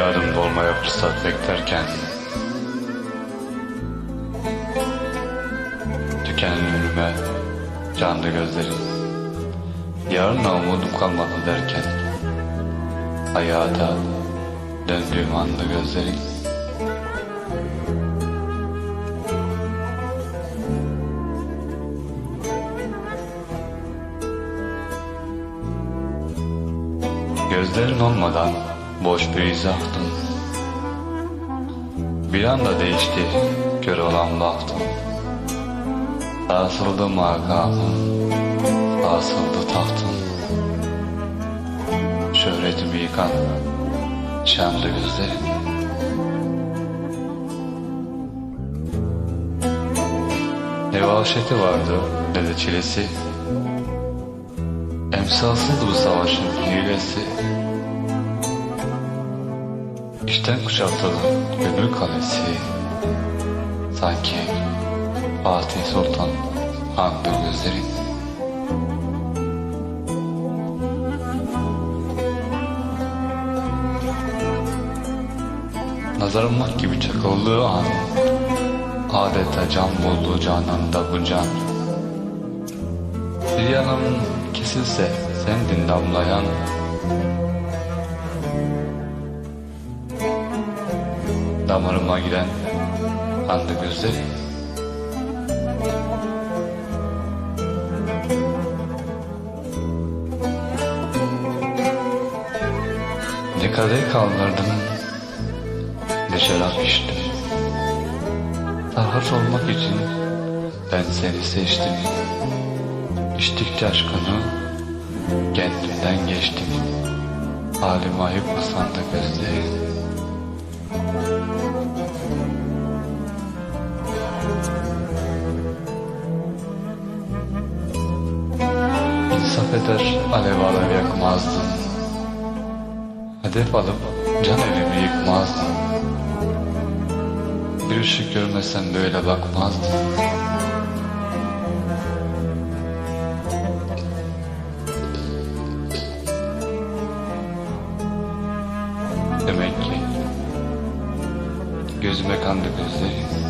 adım dolmaya fırsat beklerken Tükenen önüme canlı gözlerin Yarına umudum kalmadı derken Hayata döndüğüm anda gözlerin Gözlerin olmadan boş bir izahtın Bir anda değişti kör olan bahtım. Sarsıldı makamım Sarsıldı tahtım. Şöhretimi yıkan Şanlı gözlerin Ne vahşeti vardı ne de çilesi. Emsalsızdı bu savaşın hilesi İşten kuşatılan gönül kalesi. Sanki Fatih Sultan andı gözlerin Nazarım mak gibi çakıldığı an Adeta can buldu cananda bu can. Bir yanım kesilse sendin damlayan Damarıma giren kandı gözleri. Ne kadeh kaldırdım Ne şarap içtim. Sarhoş olmak için ben seni seçtim. İçtikçe aşkını kendimden geçtim. Halim ayıp mı sandı gözlerin İnsaf eder alev alev yakmazdın Hedef alıp can evimi yıkmazdın Bir ışık görmesen böyle bakmazdın Demek ki Gözüme kandı gözlerin